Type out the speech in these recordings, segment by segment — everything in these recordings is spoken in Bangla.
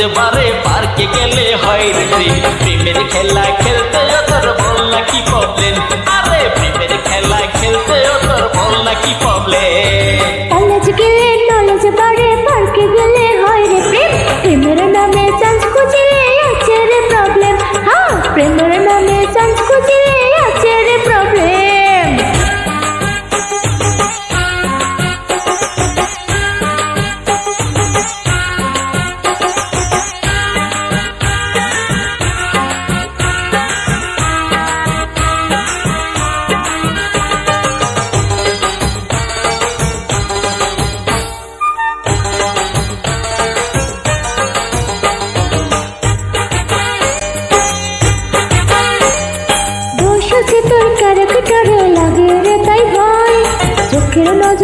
নলেজ পারে পার্কে গেলে হয় রে। প্রেম প্রেমের খেলা খেলতে তোর বল কি প্রবলেম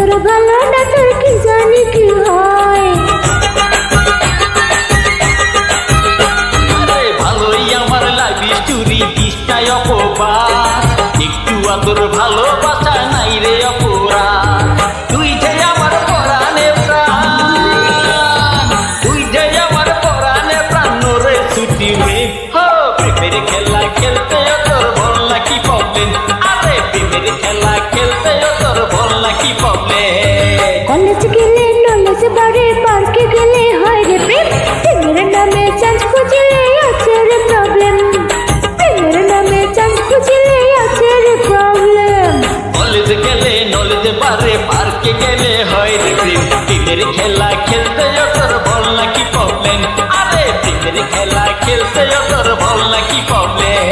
চোখের ভালো না তোর কি জানি কি হয়? আরে ভালোই আমার লাইফ স্টোরি দিশটাই অপবাদ। একটু আদর ভালোবাসা নাই রে অপরাধ। তুই যে আমার পরাণে প্রাণ, তুই যে আমার পরাণে প্রাণ রে ছুটি মে, হো প্রেমের খেলা পার্কে গেলে হয় রে প্রেম প্রেমের খেলা খেলতে তোর বল নাকি প্রবলেম আরে প্রেমের খেলা খেলতে তোর বল নাকি প্রবলেম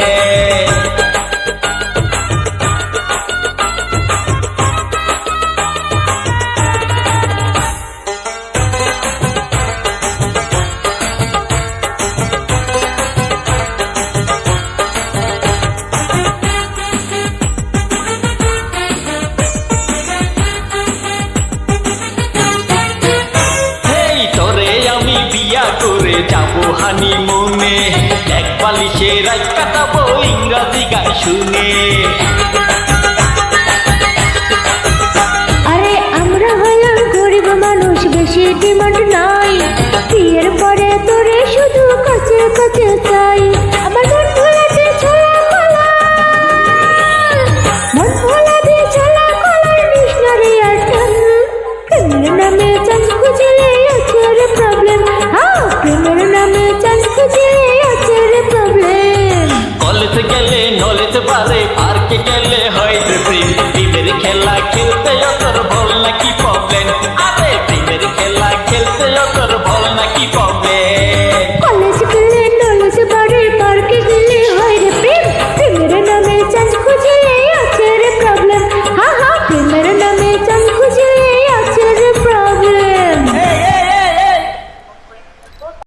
যাব হানি মনে এক বালিশে রাত কাটাবো ইংরাজি গান শুনে। আরে, আমরা হলাম গরিব মানুষ, বেশি ডিমান্ড নাই। বিয়ের পরে তোরে শুধু কাছে কাছে চাই। que le